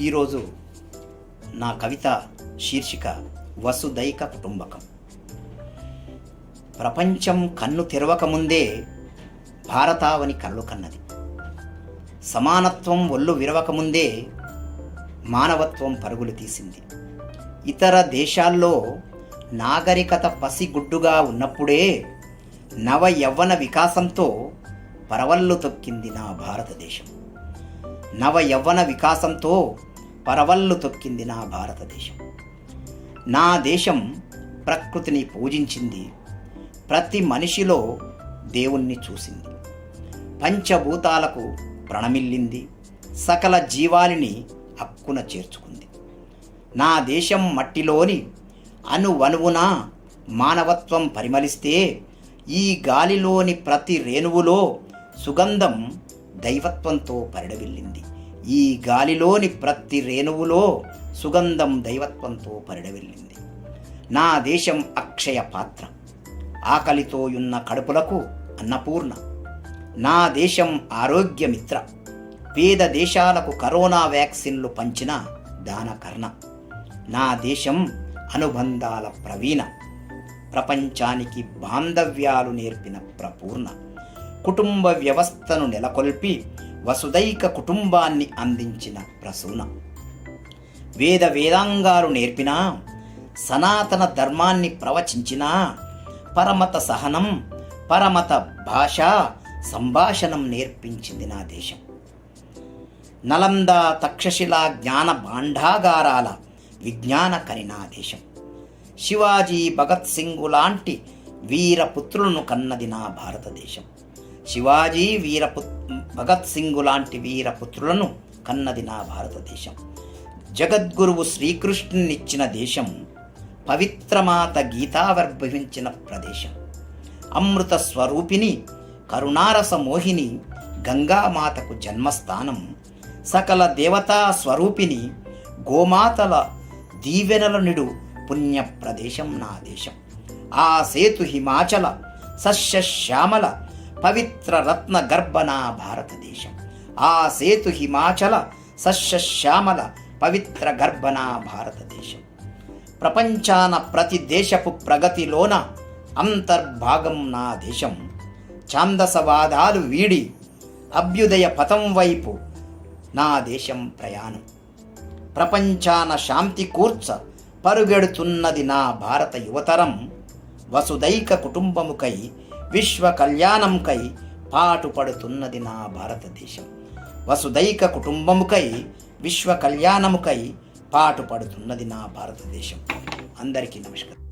ఈరోజు నా కవిత శీర్షిక వసుదైక కుటుంబకం ప్రపంచం కన్ను తెరవకముందే భారతావని కళ్ళు కన్నది. సమానత్వం ఒళ్ళు విరవకముందే మానవత్వం పరుగులు తీసింది. ఇతర దేశాల్లో నాగరికత పసిగుడ్డుగా ఉన్నప్పుడే నవ యవ్వన వికాసంతో పరవళ్ళు తొక్కింది నా భారతదేశం. నవ యవ్వన వికాసంతో పరవళ్ళు తొక్కింది నా భారతదేశం. నా దేశం ప్రకృతిని పూజించింది ప్రతి మనిషిలో దేవుణ్ణి చూసింది. పంచభూతాలకు ప్రణమిల్లింది సకల జీవాలిని హక్కున చేర్చుకుంది. నా దేశం మట్టిలోని అనువనువున మానవత్వం పరిమళిస్తే ఈ గాలిలోని ప్రతి రేణువులో సుగంధం దైవత్వంతో పరిడవిల్లింది. ఈ గాలిలోని ప్రతి రేణువులో సుగంధం దైవత్వంతో పరిడవిల్లింది. నా దేశం అక్షయ పాత్ర. ఆకలితో ఉన్న కడుపులకు అన్నపూర్ణ. నా దేశం ఆరోగ్యమిత్ర. పేద దేశాలకు కరోనా వ్యాక్సిన్లు పంచిన దానకర్ణ. నా దేశం అనుబంధాల ప్రవీణ. ప్రపంచానికి బాంధవ్యాలు నేర్పిన ప్రపూర్ణ. కుటుంబ వ్యవస్థను నెలకొల్పి వసుదైక కుటుంబాన్ని అందించిన ప్రసూన. వేద వేదాంగాలు నేర్పినా సనాతన ధర్మాన్ని ప్రవచించినా పరమత సహనం పరమత భాష సంభాషణం నేర్పించింది నా దేశం. నలంద తక్షశిల జ్ఞాన భాండాగారాల విజ్ఞాన కనినా దేశం. శివాజీ భగత్ సింగు లాంటి వీరపుత్రులను కన్నది నా భారతదేశం. శివాజీ వీరపు భగత్ సింగు లాంటి వీరపుత్రులను కన్నది నా భారతదేశం. జగద్గురువు శ్రీకృష్ణునిచ్చిన దేశం పవిత్రమాత గీతావర్భవించిన ప్రదేశం. అమృత స్వరూపిణి కరుణారస మోహిని గంగామాతకు జన్మస్థానం సకల దేవతా స్వరూపిణి గోమాతల దీవెనల నిడు పుణ్య ప్రదేశం నా దేశం. ఆ సేతు హిమాచల సస్యశ్యామల పవిత్ర రత్న గర్భ నా భారతదేశం ఆ సేతు హిమాచల సస్యశ్యామల పవిత్ర గర్భ భారతదేశం ప్రపంచాన ప్రతి దేశపు ప్రగతిలోన అంతర్భాగం నా దేశం. ఛాందసవాదాలు వీడి అభ్యుదయ పథం వైపు నా దేశం ప్రయాణం. ప్రపంచాన శాంతి కూర్చ పరుగెడుతున్నది నా భారత యువతరం. వసుదైక కుటుంబముకై విశ్వ కళ్యాణంకై పాటుపడుతున్నది నా భారతదేశం. వసుదైక కుటుంబముకై విశ్వ కళ్యాణముకై పాటుపడుతున్నది నా భారతదేశం. అందరికీ నమస్కారం.